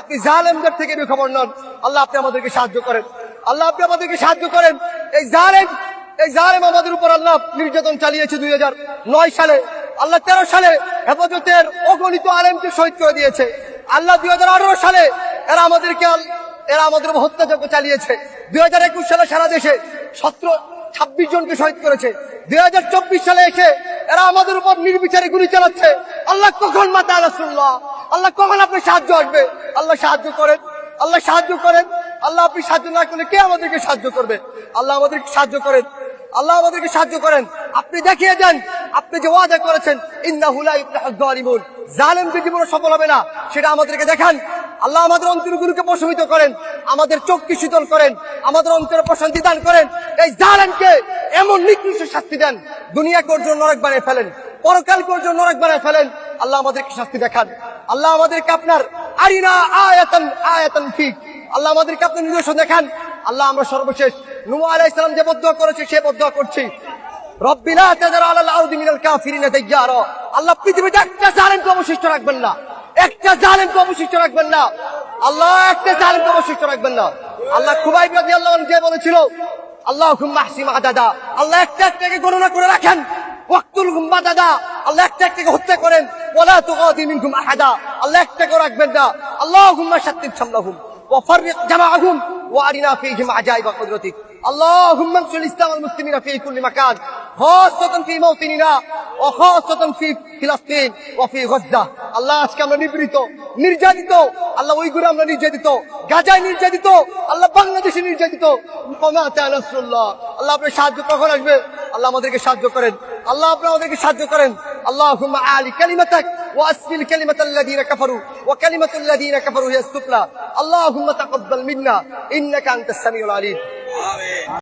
আপনি জালেমদের থেকে খবর নন। আল্লাহ আপনি আমাদেরকে সাহায্য করেন। আল্লাহ আপনি আমাদেরকে সাহায্য করেন। এই জালেম এই জালেম আমাদের উপর আল্লাহ নির্যাতন চালিয়েছে দুই নয় সালে। আল্লাহ তেরো সালে হেফাজতের অগণিত আলেমকে শহীদ করে দিয়েছে। আল্লাহ দুই হাজার আঠারো সালে এরা আমাদেরকে এরা আমাদের হত্যাযজ্ঞ চালিয়েছে। দুই হাজার একুশ সালে সারা দেশে সতেরো, ছাব্বিশ জনকে শহীদ করেছে। দুই হাজার চব্বিশ সালে এসে এরা আমাদের উপর নির্বিচারে গুলি চালাচ্ছে। আল্লাহ কখন মাতা রাসুল্লাহ আল্লাহ কখন আপনি সাহায্য আসবে? আল্লাহ সাহায্য করেন। আল্লাহ সাহায্য করেন। আল্লাহ আপনি সাহায্য না করলে কে আমাদেরকে সাহায্য করবে? আল্লাহ আমাদেরকে সাহায্য করেন। আল্লাহ আমাদেরকে সাহায্য করেন। আপনি দেখিয়ে দেন। আপনি যে ওয়াদা করেছেন, ইন্নাহু লা ইফলাহুয যালিমুন জালেমকে জীবনে সফল হবে না, সেটা আমাদেরকে দেখান। আল্লাহ আমাদের অন্তরগুলোকে প্রশমিত করেন। আমাদের চোখকে শীতল করেন। আমাদের অন্তরে প্রশান্তি দান করেন। এই জালেমকে এমন নিকৃষ্ট শাস্তি দেন। দুনিয়া ওর জন্য নরক বানিয়ে ফেলেন। পরকাল ওর জন্য নরক বানিয়ে ফেলেন। আল্লাহ আমাদেরকে শাস্তি দেখান। আল্লাহ আমাদেরকে আপনার আরিনা আয়াতান আয়াতান ফিক। আল্লাহ আমাদেরকে আপনার নিদর্শন দেখান। আল্লাহ আমরা সর্বশেষ। নুমা আলাইহিস সালাম যে বদুয়া করেছে, সে বদুয়া করছি। আল্লাহ পৃথিবীতে একটা রাখবেন না। একটা রাখবেন না। আল্লাহ একটা রাখবেন না। আল্লাহ আহসিম আদাদা। আল্লাহ একটা একটাকে গণনা করে রাখেন। দাদা। আল্লাহ একটা একটাকে হত্যা করেন ওয়ালা তুগাদি মিনকুম আহাদা আল্লাহ একটাকে রাখবেন না আল্লাহুম্মা শাত্তিব শামলাহুম وفرق جمعهم وارنا فيهم عجائب قدرتك اللهم انصر الاسلام والمسلمين في كل مكان خاصة في موطننا وخاصة في فلسطين وفي غزة আল্লাহ আজকে আমরা নিবৃত নির্যাতিত আল্লাহ ওইগুলো আমরা নির্যাতিত গাজায় নির্যাতিত আল্লাহ বাংলাদেশে নির্যাতিত কমাতে নাসরুল্লাহ আল্লাহ আপনার সাহায্য কখন আসবে আল্লাহ আমাদেরকে সাহায্য করেন আল্লাহ আপনি আমাদেরকে সাহায্য করেন اللهم اعلي كلمتك وأسفل كلمة الذين كفروا وكلمة الذين كفروا هي السفلى. اللهم تقبل منا إنك أنت السميع العليم.